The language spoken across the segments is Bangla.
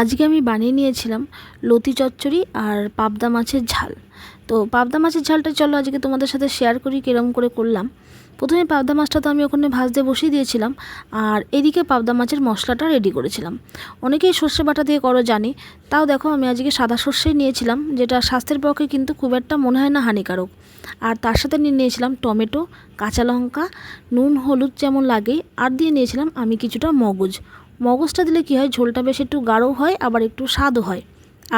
আজকে আমি বানিয়ে নিয়েছিলাম লতি চচ্চড়ি আর পাবদা মাছের ঝাল। তো পাবদা মাছের ঝালটা চলো আজকে তোমাদের সাথে শেয়ার করি কিরম করে করলাম। প্রথমে পাবদা মাছটা তো আমি ওখানে ভাজতে বসিয়ে দিয়েছিলাম আর এদিকে পাবদা মাছের মশলাটা রেডি করেছিলাম। অনেকেই সর্ষে বাটা দিয়ে করো জানি, তাও দেখো আমি আজকে সাদা সর্ষেই নিয়েছিলাম, যেটা স্বাস্থ্যের পক্ষে কিন্তু খুব একটা মনে হয় না হানিকারক। আর তার সাথে নিয়ে নিয়েছিলাম টমেটো, কাঁচা লঙ্কা, নুন, হলুদ যেমন লাগে, আর দিয়ে নিয়েছিলাম আমি কিছুটা মগজ। মগজটা দিলে কী হয়? ঝোলটা বেশ একটু গাঢ় হয়, আবার একটু স্বাদও হয়।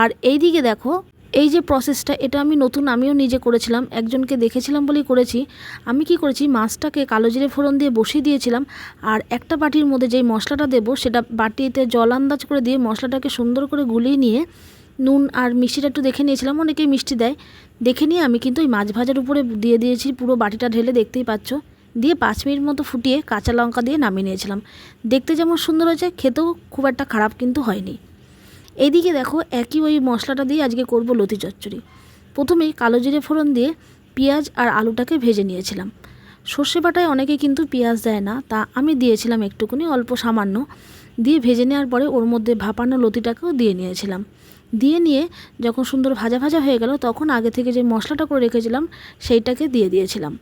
আর এই দিকে দেখো, এই যে প্রসেসটা এটা আমি নতুন, আমিও নিজে করেছিলাম, একজনকে দেখেছিলাম বলেই করেছি। আমি কি করেছি? মাছটাকে কালো জিরে ফোড়ন দিয়ে বসিয়ে দিয়েছিলাম, আর একটা বাটির মধ্যে যেই মশলাটা দেবো, সেটা বাটিতে জল আন্দাজ করে দিয়ে মশলাটাকে সুন্দর করে গুলিয়ে নিয়ে নুন আর মিষ্টিটা একটু দেখে নিয়েছিলাম, অনেকেই মিষ্টি দেয়। দেখে নিয়ে আমি কিন্তু ওই মাছ ভাজার উপরে দিয়ে দিয়েছি, পুরো বাটিটা ঢেলে দেখতেই পাচ্ছ। দিয়ে পাঁচ মিনিট মতো ফুটিয়ে কাঁচা লঙ্কা দিয়ে নামিয়ে নিয়েছিলাম। দেখতে যেমন সুন্দর হয়েছে, খেতেও খুব একটা খারাপ কিন্তু হয়নি। এইদিকে দেখো, একই ওই মশলাটা দিয়ে আজকে করব লতি চচ্চড়ি। প্রথমেই কালো জিরে ফোড়ন দিয়ে পেঁয়াজ আর আলুটাকে ভেজে নিয়েছিলাম। সর্ষে বাটায় অনেকে কিন্তু পেঁয়াজ দেয় না, তা আমি দিয়েছিলাম একটুকুনি, অল্প সামান্য। দিয়ে ভেজে নেওয়ার পরে ওর মধ্যে ভাপানো লতিটাকেও দিয়ে নিয়েছিলাম। দিয়ে নিয়ে যখন সুন্দর ভাজা ভাজা হয়ে গেল, তখন আগে থেকে যে মশলাটা করে রেখেছিলাম, সেইটাকে দিয়ে দিয়েছিলাম।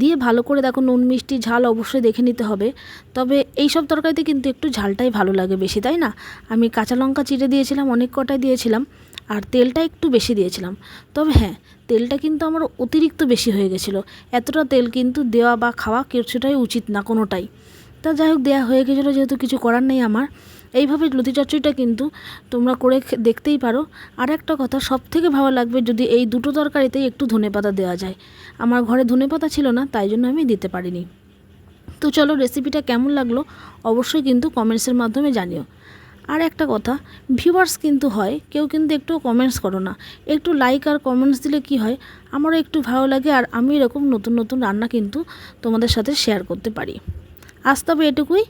দিয়ে ভালো করে দেখো নুন, মিষ্টি, ঝাল অবশ্যই দেখে নিতে হবে। তবে এই সব তরকারিতে কিন্তু একটু ঝালটাই ভালো লাগে বেশি, তাই না? আমি কাঁচা লঙ্কা চিড়ে দিয়েছিলাম, অনেক কটাই দিয়েছিলাম, আর তেলটা একটু বেশি দিয়েছিলাম। তবে হ্যাঁ তেলটা কিন্তু আমার অতিরিক্ত বেশি হয়ে গেছিল। এতটা তেল কিন্তু দেওয়া বা খাওয়া কিছুটাই উচিত না কোনোটাই। তা যাই হোক দেওয়া হয়ে গেছিল, যেহেতু কিছু করার নেই আমার। এইভাবে চচ্চড়িটা কিন্তু তোমরা করে দেখতেই পারো। আর একটা কথা সব থেকে ভালো লাগবে যদি এই দুটো তরকারিতেই একটু ধনেপাতা দেওয়া যায়। আমার ঘরে ধনেপাতা ছিল না, তাই জন্য আমি দিতে পারিনি। তো চলো রেসিপিটা কেমন লাগল অবশ্যই কিন্তু কমেন্টসের মাধ্যমে জানিও। আর একটা কথা ভিউয়ার্স কিন্তু হয়, কেউ কিন্তু একটু কমেন্টস করো না। একটু লাইক আর কমেন্টস দিলে কি হয়, আমারও একটু ভালো লাগে আর আমি এরকম নতুন নতুন রান্না কিন্তু তোমাদের সাথে শেয়ার করতে পারি। আজ তবে এটুকুই।